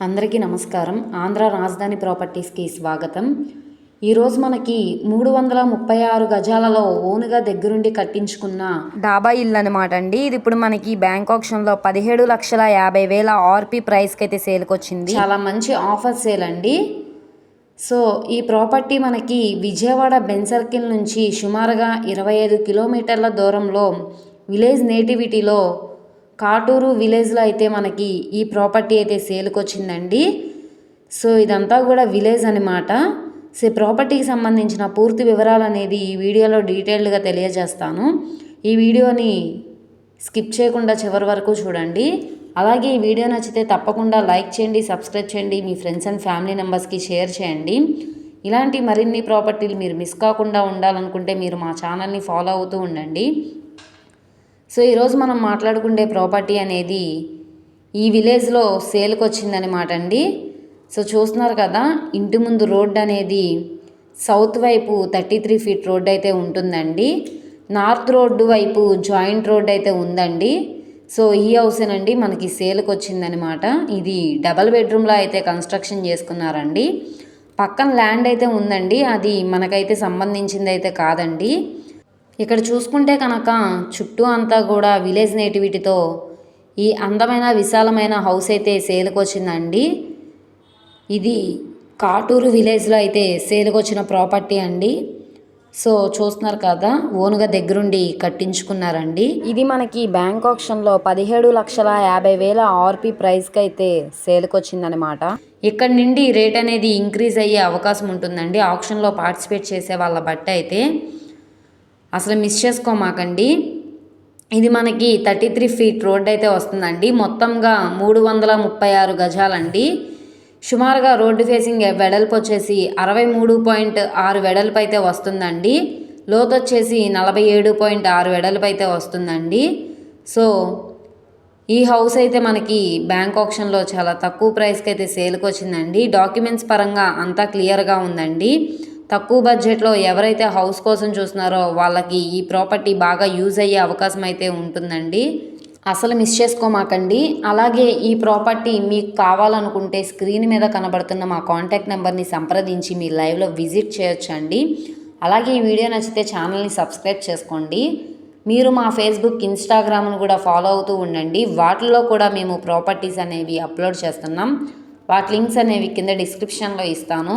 అందరికీ నమస్కారం. ఆంధ్ర రాజధాని ప్రాపర్టీస్కి స్వాగతం. ఈరోజు మనకి మూడు వందల ముప్పై ఆరు గజాలలో ఓనుగా దగ్గరుండి కట్టించుకున్న డాబా ఇల్లు అనమాట అండి. ఇది ఇప్పుడు మనకి బ్యాంక్ ఆప్షన్లో పదిహేడు లక్షల యాభై వేల ఆర్పి ప్రైస్కి అయితే సేల్కి వచ్చింది చాలా మంచి ఆఫర్ సేల్ అండి. సో ఈ ప్రాపర్టీ మనకి విజయవాడ బెన్ సర్కిల్ నుంచి సుమారుగా ఇరవై ఐదు కిలోమీటర్ల దూరంలో విలేజ్ నేటివిటీలో కాటూరు విలేజ్లో అయితే మనకి ఈ ప్రాపర్టీ అయితే సేల్కి వచ్చిందండి సో ఇదంతా కూడా విలేజ్ అనమాట సో ప్రాపర్టీకి సంబంధించిన పూర్తి వివరాలు అనేది ఈ వీడియోలో డీటెయిల్డ్గా తెలియజేస్తాను. ఈ వీడియోని స్కిప్ చేయకుండా చివరి వరకు చూడండి. అలాగే ఈ వీడియో నచ్చితే తప్పకుండా లైక్ చేయండి సబ్స్క్రైబ్ చేయండి మీ ఫ్రెండ్స్ అండ్ ఫ్యామిలీ మెంబర్స్కి షేర్ చేయండి. ఇలాంటి మరిన్ని ప్రాపర్టీలు మీరు మిస్ కాకుండా ఉండాలనుకుంటే మీరు మా ఛానల్ని ఫాలో అవుతూ ఉండండి. సో ఈరోజు మనం మాట్లాడుకునే ప్రాపర్టీ అనేది ఈ విలేజ్లో సేల్కి వచ్చిందనమాట అండి. సో చూస్తున్నారు కదా ఇంటి ముందు రోడ్ అనేది సౌత్ వైపు థర్టీ త్రీ ఫీట్ రోడ్ అయితే ఉంటుందండి. నార్త్ రోడ్డు వైపు జాయింట్ రోడ్ అయితే ఉందండి. సో ఈ హౌసేనండి మనకి సేల్కి వచ్చిందనమాట ఇది డబల్ బెడ్రూమ్లో అయితే కన్స్ట్రక్షన్ చేసుకున్నారండి. పక్కన ల్యాండ్ అయితే ఉందండి. అది మనకైతే సంబంధించింది అయితే కాదండి. ఇక్కడ చూసుకుంటే కనుక చుట్టూ అంతా కూడా విలేజ్ నేటివిటీతో ఈ అందమైన విశాలమైన హౌస్ అయితే సేల్కి వచ్చిందండి ఇది కాటూరు విలేజ్లో అయితే సేల్కి వచ్చిన ప్రాపర్టీ అండి. సో చూస్తున్నారు కదా ఓనుగా దగ్గరుండి కట్టించుకున్నారండి. ఇది మనకి బ్యాంక్ ఆప్షన్లో పదిహేడు లక్షల యాభై వేల ఆర్పి ప్రైస్కి అయితే సేల్కి వచ్చిందనమాట ఇక్కడ నుండి రేట్ అనేది ఇంక్రీజ్ అయ్యే అవకాశం ఉంటుందండి. ఆప్షన్లో పార్టిసిపేట్ చేసే వాళ్ళ బట్టి అయితే అసలు మిస్ చేసుకోమాకండి. ఇది మనకి థర్టీ త్రీ ఫీట్ రోడ్ అయితే వస్తుందండి. మొత్తంగా మూడు వందల ముప్పై ఆరు గజాలండి. సుమారుగా రోడ్డు ఫేసింగ్ వెడల్పు వచ్చేసి అరవై మూడు పాయింట్ ఆరు వెడల్పు అయితే వస్తుందండి. లోతు వచ్చేసి నలభై ఏడు పాయింట్ ఆరు వెడల్పు అయితే వస్తుందండి. సో ఈ హౌస్ అయితే మనకి బ్యాంక్ ఆప్షన్లో చాలా తక్కువ ప్రైస్కి అయితే సేల్కి వచ్చిందండి. డాక్యుమెంట్స్ పరంగా అంతా క్లియర్గా ఉందండి. తక్కువ బడ్జెట్లో ఎవరైతే హౌస్ కోసం చూస్తున్నారో వాళ్ళకి ఈ ప్రాపర్టీ బాగా యూజ్ అయ్యే అవకాశం అయితే ఉంటుందండి. అసలు మిస్ చేసుకోమాకండి. అలాగే ఈ ప్రాపర్టీ మీకు కావాలనుకుంటే స్క్రీన్ మీద కనబడుతున్న మా కాంటాక్ట్ నెంబర్ని సంప్రదించి మీ లైవ్లో విజిట్ చేయొచ్చండి. అలాగే ఈ వీడియో నచ్చితే ఛానల్ని సబ్స్క్రైబ్ చేసుకోండి. మీరు మా ఫేస్బుక్ ఇన్స్టాగ్రామ్ను కూడా ఫాలో అవుతూ ఉండండి. వాటిల్లో కూడా మేము ప్రాపర్టీస్ అనేవి అప్లోడ్ చేస్తున్నాం. వాటి లింక్స్ అనేవి కింద డిస్క్రిప్షన్లో ఇస్తాను.